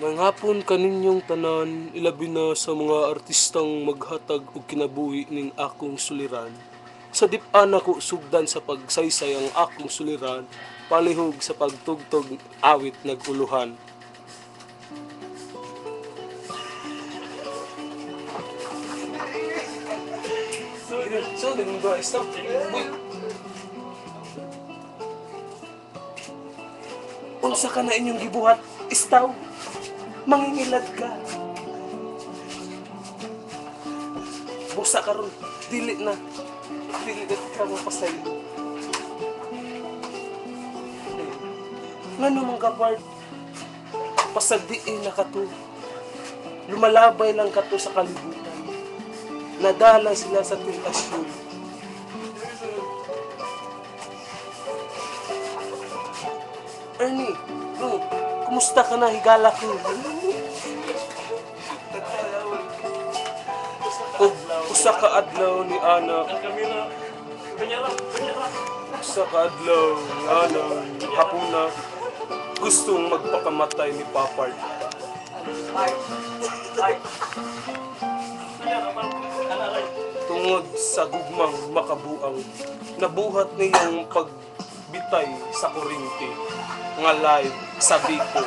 May hapon kaninyong tanan, ilabi na sa mga artistang maghatag og kinabuhi ning akong suliran. Sa dipan ako sugdan sa pagsaysay ang akong suliran, palihog sa pagtugtog awit naguluhan. So, ba? Stop. Uy. Unsa ka na inyong gibuhat? Istaw. Mangingilad ka. Busa ka ron. Dili na. Dili na ka mapasay. Nga naman ka, Bart? Pasagdiin na ka to. Lumalabay lang ka to sa kalibutan. Nadala sila sa tentasyon. Ernie, oh, kumusta ka na? Higala ko. Oh, usa ka adlaw ni Ana. Usa ka adlaw ni Ana. Hapuna. Gustong magpakamatay ni Papard. Tungod sa gugmang makabuang, nabuhat niyang pagbitay sa kurinti nga live sa Biko.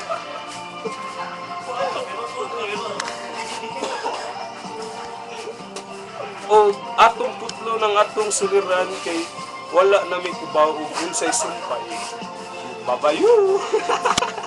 O atong putlo ng atong suliran kay wala na may kubaw ug unsay sumpay. Babayu!